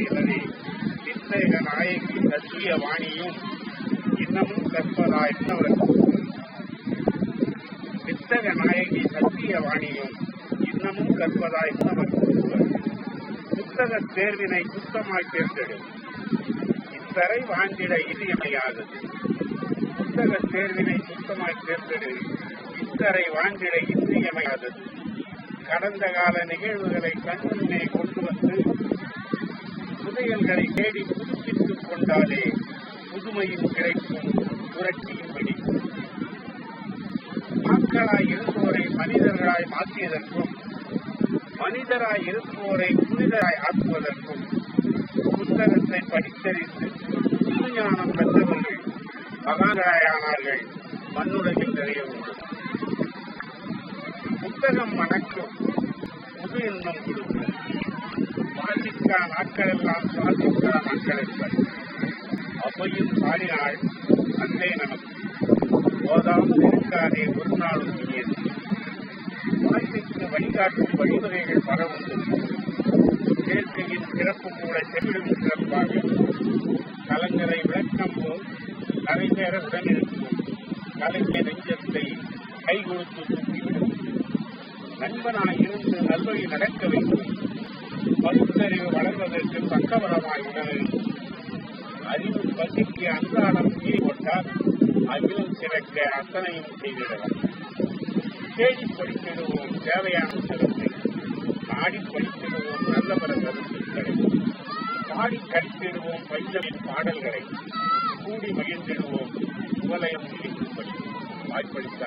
கற்பதாயிரவே நித்தேக நாயகி சத்திய வாணியும் இன்னமும் கற்பதா இன்னவருக்கு. வித்தக நாயகி சத்திய வாணியும் இன்னமும் கற்பதா இன்னவருக்கு. புத்தக தேர்வினை சுத்தமாய் தேர்ந்தெடு இத்தரை வாங்கிட இன்றியமையாதது புத்தக தேர்வினை சுத்தமாய் தேர்ந்தெடு இத்தரை வாங்கிட இன்றியமையாதது கடந்த கால நிகழ்வுகளை கண்முன்னே கொண்டு வந்து புதையல்களை தேடி புதுப்பித்துக் கொண்டாலே புதுமையும் கிடைக்கும் புரட்சியும் வெடிக்கும் மக்களாய் இருப்போரை மனிதர்களாய் மாற்றியதற்கும் மனிதராய் இருப்போரை புனிதராய் ஆக்குவதற்கும் புத்தகத்தை படித்தறிந்து புதுஞானம் பெற்றவர்கள் மகாராயானார்கள் மண்ணுலகில் நிறைய உள்ளது புத்தகம் மணக்கும் புது இன்னும் கொடுக்கும். வாசிக்கா நாட்களெல்லாம் நாட்கள் என்பது அவையும் பாடினாள் அன்னை நமக்கு போதாமல் இருக்காதே ஒரு நாளும் இனியது வாழ்க்கைக்கு வழிகாட்டும் வழிமுறைகள் பல உண்டு சிறப்பு கூட செவிடும் சிறப்பாக கலைஞரை விளக்கம் போல் கலைஞர உடனிருக்கும் கலைஞர் நெஞ்சத்தை கை கொடுத்து நண்பனாக இருந்து நல்வழி நடக்க வேண்டும் பகுத்தறிவு வளர்வதற்கு பக்கபலமாய் அறிவு பசிக்கு அன்றாடம் கீழ் போட்டால் அகிலம் சிறக்க அத்தனையும் செய்திடலாம். தேடி படித்திடுவோம் தேவையான சிறப்பு. பாடி படித்திடுவோம் நல்ல பல கருத்துக்களை பாடி கடித்திடுவோம் பஞ்சமின் பாடல்களை. கூடி மகிழ்ந்திடுவோம். உலகம் முடிக்கும்படி வாய்ப்பளித்த